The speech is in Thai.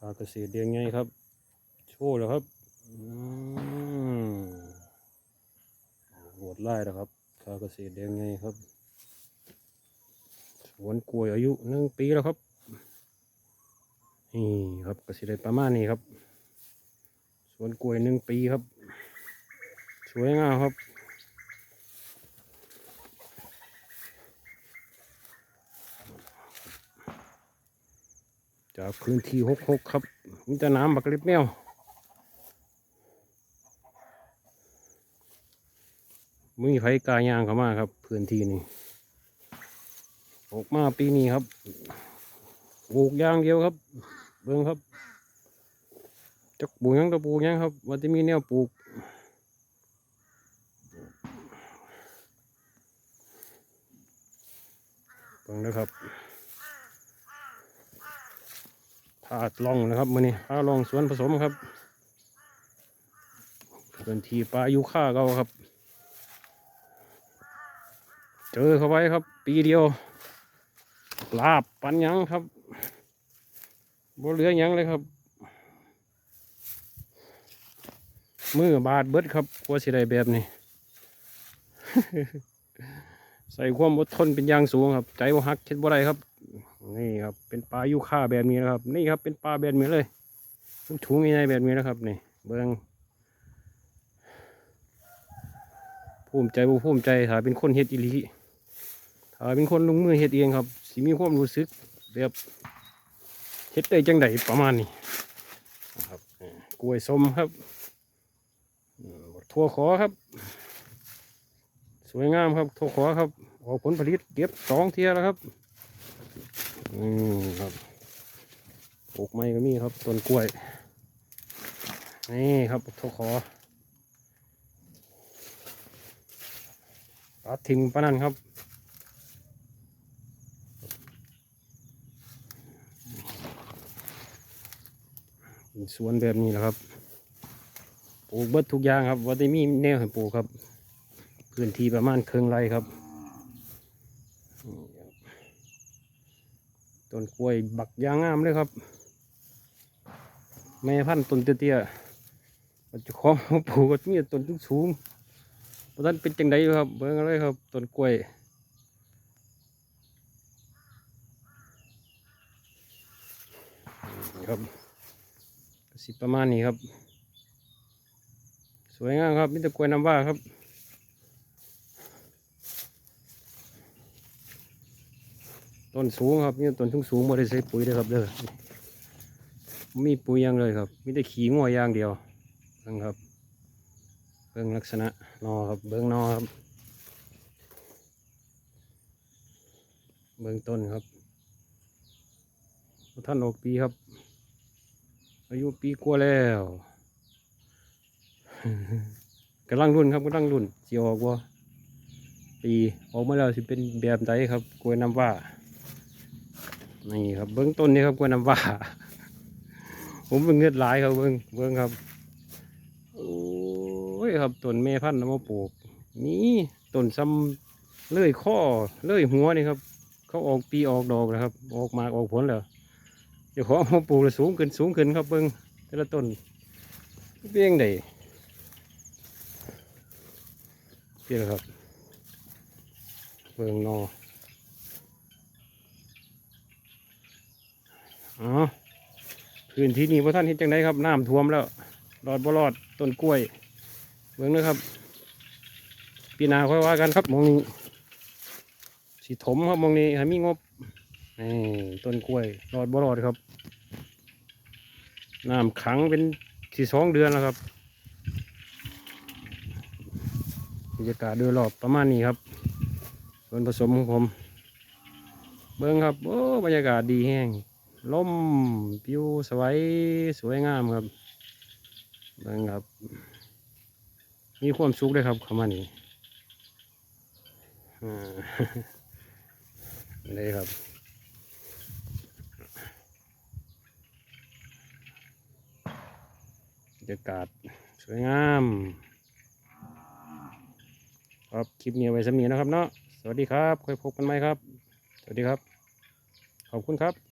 คาเกษตรเดียงไงครับ โชว์แล้วครับอืมโหดไล่แล้วครับคาเกษตรเดียงไงครับ สวนกล้วยอายุหนึ่งปีแล้วครับ นี่ครับก็สิได้ประมาณนี้ครับ สวนกล้วยหนึ่งปีครับ สวยงามครับ จากพื้นที่หกหกครับมีแต่น้ำบักเล็บแมวมีไผกายางเข้ามาครับ พื้นที่นี้ออกมาปีนี้ครับปลูกยางเดียวครับ เบิ่งครับจักปลูกยังตะปลูกยังครับว่าจะมีแนวปลูกเบิ่งนะครับ พาดล่องนะครับมือนี้พาล่องสวนผสมครับเป็นทีปลายูค่าเก่าครับ เจอเข้าไปครับ ปีเดียวลาบปันยังครับบ่เหลือยังเลยครับ มือบาดเบิดครับกลัวสิได้แบบนี้ ใส่ความอดทนเป็นอย่างสูงครับ ใจบ่ฮักเช็ดบ่ได้ครับ นี่ครับเป็นปลายูค่าแบบนี้นะครับ นี่ครับเป็นปลาแบบนี้เลยถุงๆใหญ่ๆแบบนี้นะครับนี่เบิ้งภูมิใจบ่ภูมิใจถ้าเป็นคนเฮ็ดอีหลีถ้าเป็นคนลงมือเฮ็ดเองครับสิมีความรู้สึกแบบเฮ็ดได้จังไดประมาณนี้นะครับกล้วยส้มครับทั่วขอครับ สวยงามครับทั่วขอครับ ออกผลผลิตเก็บสองเทียแล้วครับ อืมครับปลูกไม้ก็มีครับต้นกล้วย นี่ครับทุกขอตัดทิ้งปะนั่นครับสวนแบบนี้แหละครับ ปลูกเบิดทุกอย่างครับว่าได้มีแนวให้ปลูกครับ พื้นที่ประมาณครึ่งไร่ครับ ต้นกล้วยบักยางงามเลยครับแม่พันธุ์ต้นเตี้ยๆมันจะของมาปลูกก็มีต้นสูงๆเพราะนั้นเป็นจังไดครับเบิ่งเอาเลยครับต้นกล้วยนะครับสิประมาณนี้ครับ สวยงามครับมีแต่กล้วยน้ำว้าครับ ต้นสูงครับนี่ต้นสูงสูงไม่ได้ใส่ปุ๋ยเลยครับเด้อมีปุ๋ยยังเลยครับมีแต่ขี้งัวอย่างเดียวเบิ่งครับเบิ่งลักษณะนอครับเบิ่งนอครับเบิ่งต้นครับท่านออกปีครับ อายุปีกว่าแล้วกำลังรุ่นครับกำลังรุ่นสิออกว่าปีออกมาแล้วสิเป็นแบบใดครับกล้วยน้ำว้า นี่ครับเบื้องต้นนี่ครับกล้วยน้ำว้าผมเป็นเงือดหลายครับเบิ้องเบิ้องครับโอ้ยครับต้นเมพันธุ์นำมาปลูก นี่ต้นซ้ำเลื่อยข้อเลื่อยหัวนี่ครับ เขาออกปีออกดอกแล้วครับ ออกหมากออกผลแล้วเดี๋ยวขอมาปลูกแล้วสูงขึ้นสูงขึ้นครับเบิ้องแต่ละต้นเบี้ยงใดเบี้ยครับเบิ้องนอ อ๋อพื้นที่นี้พระท่านเห็นจังไดครับน้ำท่วมแล้วรอดบ่รอดต้นกล้วยเบิ่งนะครับปีนาค่อยว่ากันครับมองนี้สีถมครับมองนี้ให้มีงบนี่ต้นกล้วยรอดบ่รอดครับน้ำขังเป็นสี่สองเดือนแล้วครับบรรยากาศโดยรอบประมาณนี้ครับ ส่วนผสมของผม เบิ่งครับ โอ้บรรยากาศดีแห้ง ล่มปิวสวยสวยงามครับเบิ่งครับ มีความสุขเลยครับเข้ามานี่อ่าเลยครับบรรยากาศสวยงาม ครับคลิปนี้ไว้สมีนะครับเนาะสวัสดีครับค่อยพบกันไหมครับ สวัสดีครับ ขอบคุณครับ